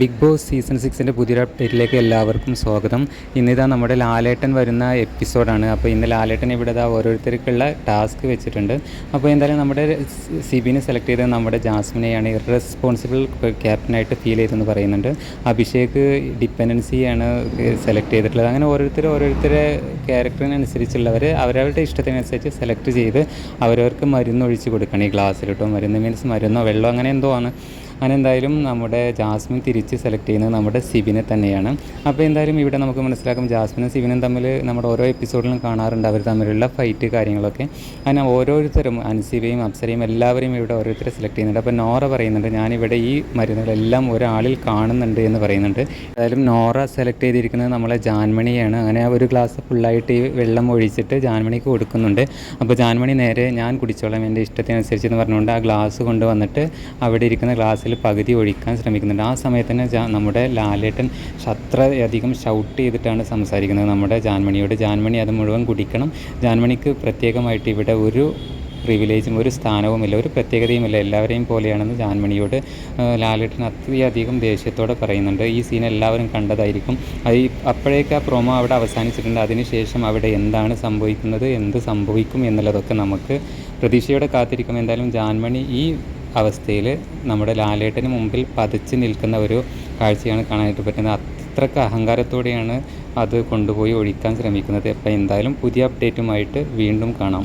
Big boss season സിക്സിന്റെ പുതിയൊരു അപ്ഡേറ്റിലേക്ക് എല്ലാവർക്കും സ്വാഗതം. ഇന്നിതാ നമ്മുടെ ലാലേട്ടൻ വരുന്ന എപ്പിസോഡാണ്. അപ്പോൾ ഇന്ന് ലാലേട്ടൻ ഇവിടെ ഇതാ ഓരോരുത്തർക്കുള്ള ടാസ്ക് വെച്ചിട്ടുണ്ട്. അപ്പോൾ എന്തായാലും നമ്മുടെ സിബിനെ സെലക്ട് ചെയ്തത് നമ്മുടെ ജാസ്മിനെയാണ്. ഇറസ്പോൺസിബിൾ ക്യാപ്റ്റനായിട്ട് ഫീൽ ചെയ്തെന്ന് പറയുന്നുണ്ട്. അഭിഷേക് ഡിപ്പെൻഡൻസിയാണ് സെലക്ട് ചെയ്തിട്ടുള്ളത്. അങ്ങനെ ഓരോരുത്തർ ഓരോരുത്തരെ ക്യാരക്ടറിനനുസരിച്ചുള്ളവർ അവരവരുടെ ഇഷ്ടത്തിനനുസരിച്ച് സെലക്ട് ചെയ്ത് അവരവർക്ക് മരുന്ന് ഒഴിച്ച് കൊടുക്കണം. ഈ ഗ്ലാസ്സിലിട്ടോ മരുന്ന് മീൻസ് മരുന്നോ വെള്ളമോ അങ്ങനെ എന്തോ ആണ്. അങ്ങനെ എന്തായാലും നമ്മുടെ ജാസ്മിൻ തിരിച്ച് സെലക്ട് ചെയ്യുന്നത് നമ്മുടെ സിബിനെ തന്നെയാണ്. അപ്പോൾ എന്തായാലും ഇവിടെ നമുക്ക് മനസ്സിലാക്കും ജാസ്മിനും സിബിനും തമ്മിൽ നമ്മുടെ ഓരോ എപ്പിസോഡിലും കാണാറുണ്ട് അവർ തമ്മിലുള്ള ഫൈറ്റ് കാര്യങ്ങളൊക്കെ. അങ്ങനെ ഓരോരുത്തരും അൻസിബയും അപ്സരയും എല്ലാവരെയും ഇവിടെ ഓരോരുത്തരെ സെലക്ട് ചെയ്യുന്നുണ്ട്. അപ്പോൾ നോറ പറയുന്നുണ്ട് ഞാനിവിടെ ഈ മരുന്നുകളെല്ലാം ഒരാളിൽ കാണുന്നുണ്ട് എന്ന് പറയുന്നുണ്ട്. എന്തായാലും നോറ സെലക്ട് ചെയ്തിരിക്കുന്നത് നമ്മളെ ജാൻമണിയാണ്. അങ്ങനെ ഒരു ഗ്ലാസ് ഫുള്ളായിട്ട് ഈ വെള്ളം ഒഴിച്ചിട്ട് ജാൻമണിക്ക് കൊടുക്കുന്നുണ്ട്. അപ്പോൾ ജാൻമണി നേരെ ഞാൻ കുടിച്ചോളാം എന്റെ ഇഷ്ടത്തിനനുസരിച്ച് എന്ന് പറഞ്ഞുകൊണ്ട് ആ ഗ്ലാസ് കൊണ്ടുവന്നിട്ട് അവിടെ ഇരിക്കുന്ന ഗ്ലാസ്സിൽ പകുതി ഒഴിക്കാൻ ശ്രമിക്കുന്നുണ്ട്. ആ സമയത്ത് തന്നെ നമ്മുടെ ലാലേട്ടൻ അത്രയധികം ഷൗട്ട് ചെയ്തിട്ടാണ് സംസാരിക്കുന്നത്. നമ്മുടെ ജാൻമണിയോട് ജാൻമണി അത് മുഴുവൻ കുടിക്കണം. ജാൻമണിക്ക് പ്രത്യേകമായിട്ട് ഇവിടെ ഒരു പ്രിവിലേജും ഒരു സ്ഥാനവുമില്ല ഒരു പ്രത്യേകതയുമില്ല. എല്ലാവരെയും പോലെയാണെന്ന് ജാൻമണിയോട് ലാലേട്ടൻ അത്രയധികം ദേഷ്യത്തോടെ പറയുന്നുണ്ട്. ഈ സീൻ എല്ലാവരും കണ്ടതായിരിക്കും. അത് അപ്പോഴേക്ക് ആ പ്രൊമോ അവിടെ അവസാനിച്ചിട്ടുണ്ട്. അതിനുശേഷം അവിടെ എന്താണ് സംഭവിക്കുന്നത് എന്ത് സംഭവിക്കും എന്നുള്ളതൊക്കെ നമുക്ക് പ്രതീക്ഷയോടെ കാത്തിരിക്കും. എന്തായാലും ജാൻമണി ഈ അവസ്ഥയിൽ നമ്മുടെ ലാലേട്ടന് മുമ്പിൽ പതിച്ച് നിൽക്കുന്ന ഒരു കാഴ്ചയാണ് കാണാനായിട്ട് പറ്റുന്നത്. അത്രയ്ക്ക് അഹങ്കാരത്തോടെയാണ് അത് കൊണ്ടുപോയി ഒഴിക്കാൻ ശ്രമിക്കുന്നത്. അപ്പോൾ എന്തായാലും പുതിയ അപ്ഡേറ്റുമായിട്ട് വീണ്ടും കാണാം.